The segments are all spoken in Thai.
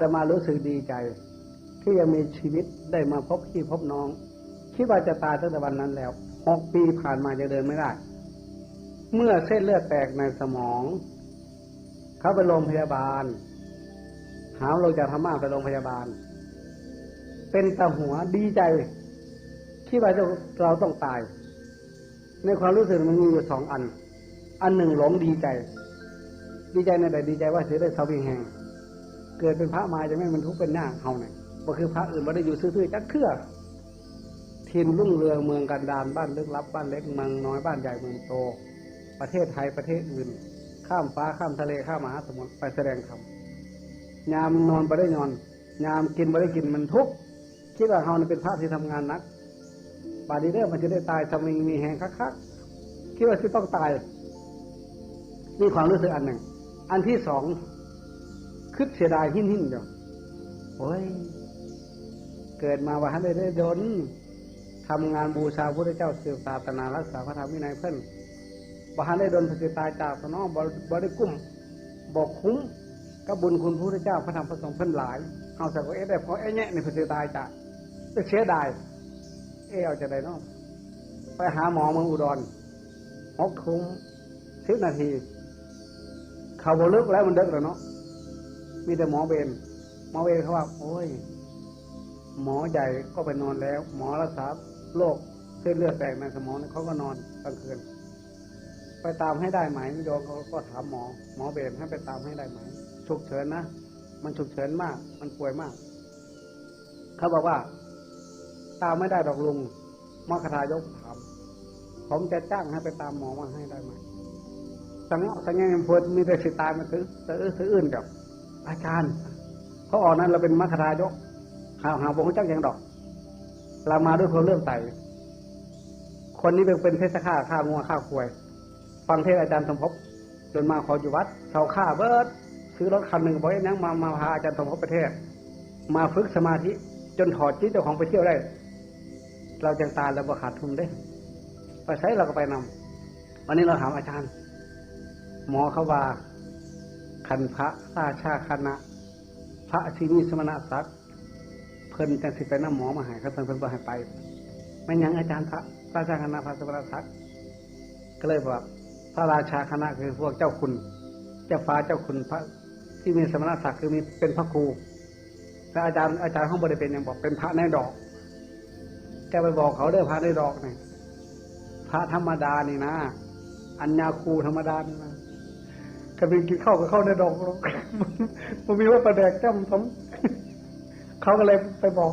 ตมารู้สึกดีใจ ที่ยังมีชีวิตได้มาพบพี่พบน้อง คิดว่าจะตายตั้งแต่วันนั้นแล้วหกปีผ่านมาจะเดินไม่ได้ เมื่อเส้นเลือดแตกในสมอง เขาไปโรงพยาบาล หามลงจากธรรมะไปโรงพยาบาล เป็นตาหัวดีใจคิดว่าเราต้องตาย ในความรู้สึกมันมีอยู่สองอัน อันหนึ่งหลงดีใจ ดีใจในใดดีใจว่าเสียได้สวิงแห่ง เกิดเป็นพระมาจะไม่มันทุกข์เป็นหน้าเฮาเนี่ยบ่คือพระอื่นบ่ได้อยู่ซื่อๆจักเทื่อทินรุ่งเรืองเมืองกันดารบ้านลึกลับบ้านเล็กเมืองน้อยบ้านใหญ่เมืองโต ประเทศไทยประเทศอื่น ข้ามฟ้าข้ามทะเลข้ามมหาสมุทรไปแสดงธรรมยามนอนไปได้นอน ยามกินไปได้กินมันทุกข์คิดว่าเฮานี่เป็นพระที่ทำงานนักบาดีเด้อมันจะได้ตายทำมีมีแหงคักๆคิดว่าจะต้องตายนี่ความรู้สึกอันหนึ่ง อันที่สอง คิดเสียดายหินหินเดียวโอ้ย เกิดมาว่าได้ได้ดนทำงานบูชาพระเจ้าสืบศาสนารักษาพระธรรมวินัยเพิ่นบ่ฮันได้ดนพระสิตายจากสนองบ่บ่ได้กุ้มบอกคุ้มก็บุญคุณพระเจ้าพระธรรมพระสงฆ์เพิ่นหลายเอาสักว่าเอ๊ะได้พอเอ๊ะแเนี่ยในพระสิตายจากจะเสียดายเอ๊ะเอาจะได้น้องไปหาหมอเมืองอุดรหกทุ่มสิบนาทีเขาบลึกแล้วมันเด็กแล้วเนาะ มีแต่หมอเบนหมอเบนเขาว่า โอ้ย หมอใหญ่ก็ไปนอนแล้ว หมอรักษาโรคเส้นเลือดแตกในสมองเขาก็นอนกลางคืนไปตามให้ได้ไหมโยมเขาก็ถามหมอ หมอเบนให้ไปตามให้ได้ไหมฉุกเฉินนะมันฉุกเฉินมาก มันป่วยมาก เขาบอกว่า ตามไม่ได้ดอกลุงมอคทายกถามผมจะจ้างให้ไปตามหมอมาให้ได้ไหมสังสังเกตพูดมีแต่สิตายมาซื้อซื้อซื้ออื่นกับ อาจารย์เขาออกนั้นเราเป็นมัคคายกหาหาบงเจักยังดอก เรามาด้วยคนเรื่องไตคนนี้เป็นเป็นเทศข้าข้างัวข้าควยฟังเทศอาจารย์สมภพจนมาขออยู่วัดเสาข้าเบิร์ดซื้อรถคันหนึ่งบอกยังมามาพาอาจารย์สมภพประเทศ มาฝึกสมาธิจนถอดจิตเจ้าของไปเที่ยวได้ เราจังตายแล้วบ่ขาดทุนได้ ไปใช้เราก็ไปนำวันนี้เราถามอาจารย์ หมอเขาว่า คันพระราชาคณะ พระที่มีสมณศักดิ์เพิ่นจังสิไปน้ำหมอมาหายเขาเพิ่นเพิ่นบ่ให้ไปไม่ยังอาจารย์พระราชาคณะพระสมณศักดิ์ก็เลยบอกพระราชาคณะคือพวกเจ้าคุณ เจ้าฟ้าเจ้าคุณพระที่มีสมณศักดิ์คือมีเป็นพระครูแต่อาจารย์อาจารย์เขาบริเป็นยังบอกเป็นพระในดอกแกไปบอกเขาเด้องพระในดอกนี่พระธรรมดานี่นะ อัญญาครูธรรมดานี่นะ ก็เป็นกินข้าวกับข้าวในดอกมันมีว่าประแดกจ้ำสมเขาก็เลยไปบอก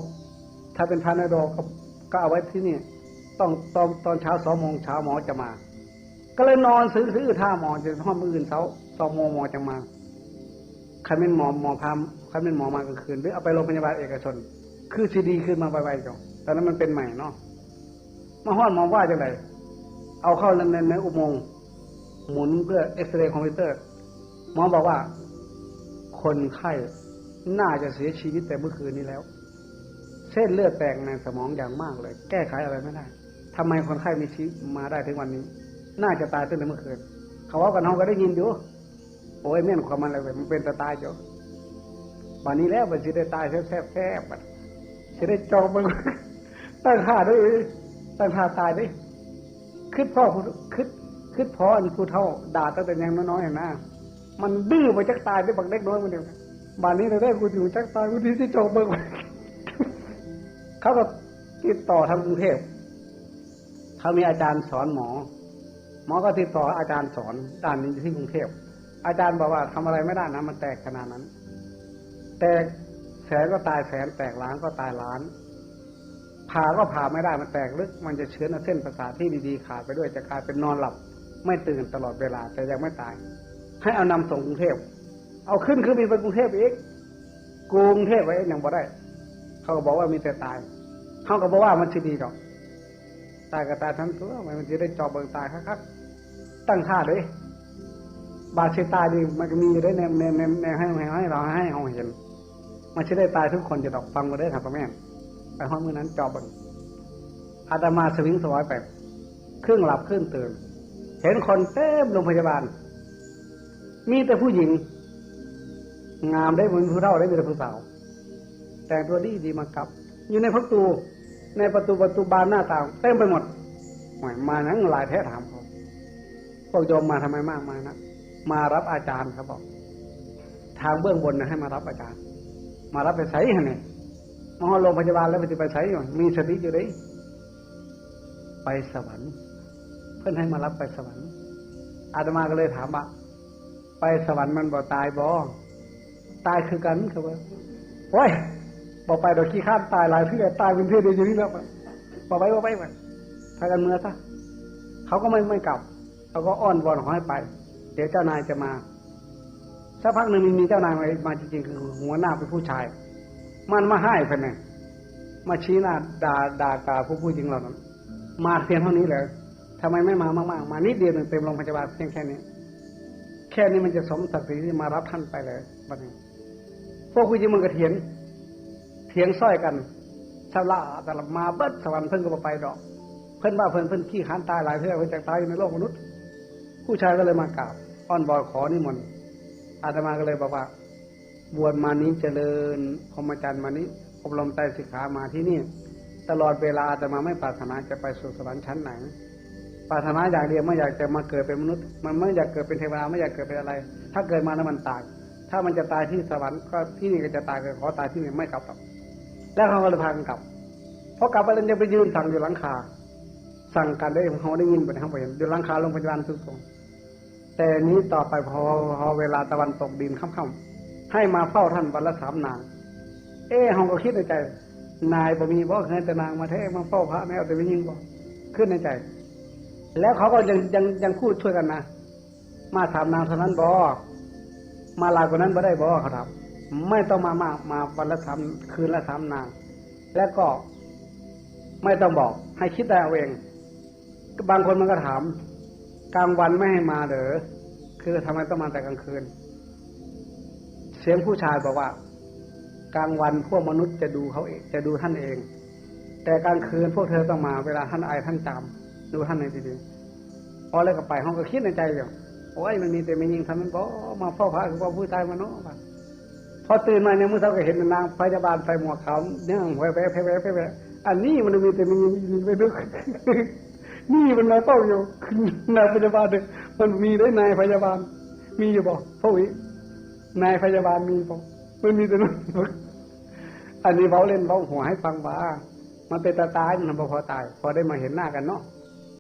ถ้าเป็นพระในดอกก็เอาไว้ที่นี่ต้องตอนตอนเช้าสองโมงเช้าหมอจะมา ก็เลยนอนซื้อซื้อท่าหมอจนห้องมืออื่นเช้าสองโมงหมอจะมาใครเป็นหมอหมอพามใครเป็นหมอมากลางคืนหรือเอาไปโรงพยาบาลเอกชน คือซีดีขึ้นมาไวๆจ้ะตอนนั้นมันเป็นใหม่เนาะมาห้อนหมอว่าจังไรเอาเข้าในในอุโมงค์หมุนเพื่อเอ็กซเรย์คอมพิวเตอร์ หมอบอกว่า คนไข้น่าจะเสียชีวิตแต่เมื่อคืนนี้แล้ว เส้นเลือดแตกในสมองอย่างมากเลย แก้ไขอะไรไม่ได้ทำไมคนไข้มีชีวิตมาได้ถึงวันนี้ น่าจะตายตั้งแต่เมื่อคืน เขาว่ากันเขาก็ได้ยินอยู่ โอ้ยเม่นความมันอะไรมันเป็นตาตายจ้ะวันนี้แล้วมันจะได้ตายแทบแทบจะได้จองมันตั้งท่าด้วยตั้งท่าตายด้วยคิดพ่อคิดคิดพ่ออันผู้เท่าด่าตั้งแต่ยังน้อยๆนะ มันดื้อไปจักตายไปบักเล็กน้อยมันเดียวบ้านนี้เราได้กูอยู่จักตายกูที่ที่จองเบิ่งเขาก็ติดต่อทางกรุงเทพเขามีอาจารย์สอนหมอ หมอก็ติดต่ออาจารย์สอนด้านนี้ที่กรุงเทพอาจารย์บอกว่าทำอะไรไม่ได้นะมันแตกขนาดนั้น แตกแสนก็ตายแสนแตกล้านก็ตายล้านผ่าก็ผ่าไม่ได้มันแตกลึก มันจะเชื้อเส้นประสาทที่ดีๆขาดไปด้วยจะกลายเป็นนอนหลับ ไม่ตื่นตลอดเวลาแต่ยังไม่ตาย ให้เอานำส่งกรุงเทพ เอาขึ้นเครื่อมีไปกรุงเทพอีก กรุงเทพไว้ยังบ่ได้ เขาก็บอกว่ามีแต่ตาย เขาก็บอกว่ามันจะดีดอก ตายก็ตายทั้งตัวมันจะได้จอบเบิงตายครับตั้งท่าด้วยบาดเชตายดีมันก็มีได้ในในในในให้ให้เราให้เราเห็น มันจะได้ตายทุกคนจะดอกฟังมาได้ครับพ่อแม่ไปห้องมือนั้นจอบเบิงอาตมาสวิงสวายไปครื่งหลับครื่งตื่น เห็นคนเต็มโรงพยาบาล มีแต่ผู้หญิง งามได้เหมือนผู้เฒ่าได้เป็นผู้สาว แต่งตัวดีดีมากับ อยู่ในประตู ในประตูประตูบานหน้าต่างเต็มไปหมดหวยมานั่งหลายแท้ถามเขาพวกโยมมาทำไมมากมายนะมารับอาจารย์ครับบอก ทางเบื้องบนนะให้มารับอาจารย์ มารับไปใส่ฮะเนี่ยมาโรงพยาบาลแล้วไปจะไปใส่อยู่มีสติอยู่ได้ไปสวรรค์ เพื่อนให้มารับไปสวรรค์อาตมาก็เลยถามว่า สวรรค์มันบ่ตายบ่ตายคือกันครับว่าโอ้ยบอกไปโดยขี้ข้านตายหลายเพื่อตายเป็นเพื่อนเดียวนี่แล้วบอกไปบอกไปไปพากันเมื่อซะเขาก็ไม่ไม่กลับเขาก็อ้อนวอนขอให้ไป เดี๋ยวเจ้านายจะมาสักพักหนึ่งมีเจ้านายมามาจริงๆคือหัวหน้าเป็นผู้ชาย มันมาให้เพิ่นน่ะมาชี้หน้าด่าด่ากาผู้ผู้หญิงเรานั้นมาเพียงเท่านี้เลยทำไมไม่มามากๆ มานิดเดียวหนึ่งเต็มโรงพยาบาลเพียงแค่นี้ ค่นี้มันจะสมศักดิ์ศรีที่มารับท่านไปเลยบัดนี้ พวกผู้หญิงมันก็เถียงเถียงซ้อยกันชาวละแต่ละมาเบิดสวรรค์เพิ่นก็บ่ไปดอก เพิ่นว่าเพิ่นเพิ่นขี้ขานตายหลายเทื่อเพิ่นจะตายอยู่ในโลกมนุษย์ ผู้ชายก็เลยมากราบอ้อนบอนขอนิมนต์อาตมาก็เลยบอกว่า บวชมานี้เจริญพรหมจรรย์มานี้อบรมไตรสิกขามาที่นี่ ตลอดเวลาอาตมาไม่ปรารถนาจะไปสู่สวรรค์ชั้นไหน ปรารถนาอย่างเดียวไม่อยากจะมาเกิดเป็นมนุษย์ มันไม่อยากเกิดเป็นเทวดาไม่อยากเกิดเป็นอะไร ถ้าเกิดมาแล้วมันตาย ถ้ามันจะตายที่สวรรค์ก็ที่นี่ก็จะตายก็ขอตายที่นี่ไม่กลับหรอกแล้วเขาก็เลยพากันกลับพอกลับไปแล้วยังไปยืนสั่งอยู่หลังคา สั่งกันได้เขาได้ยินไปทางไปเห็นอยู่หลังคาโรงพยาบาลทุกตรงแต่นี้ต่อไปพอพอเวลาตะวันตกดินค่ำๆให้มาเฝ้าท่านวันละสามนางเอ๊ะเขาก็คิดในใจ นายบ่มีบ่เคยแต่นางมาแท้มาเฝ้าพระแม่เอาแต่ไม่ยิงบ่ขึ้นในใจ แล้วเขาก็ยังยังยังพูดช่วยกันนะมาสามนางเท่านั้นบ่มาหลายกว่านั้นบ่ได้บ่เขาถามไม่ต้องมามากมาวันละสามคืนละสามนางแล้วก็ไม่ต้องบอก ให้คิดได้เอาเองบางคนมันก็ถาม กลางวันไม่ให้มาเด้อคือทำไมต้องมาแต่กลางคืน เสียงผู้ชายบอกว่า กลางวันพวกมนุษย์จะดูเขาเองจะดูท่านเอง แต่กลางคืนพวกเธอต้องมาเวลาท่านไอท่านจาม ดูท่านในทีๆพอแล้วก็ไปห้องก็คิดในใจอยู่โอ้ยมันมีแต่ไม่ยิงทำมันบ่มาเฝ้าพระคือว่าผู้ชายมาเนาะว่ะพอตื่นมาเนี่ยเมื่อเช้าก็เห็นนางพยาบาลใส่หมวกขาวเนี่ยแหวะแหวะแหวะแหวะอันนี้มันมีแต่ไม่ยิงยิงไปด้วยนี่มันมาเฝ้าอยู่นายพยาบาลเนี่ยมันมีได้นายพยาบาล มีอยู่บ่พ่อวินายพยาบาลมีบ่มันมีแต่นั้นอันนี้เบาเล่นเบาหัวให้ฟังว่ามันเป็นตาตายมันพอตาย พอได้มาเห็นหน้ากันเนาะ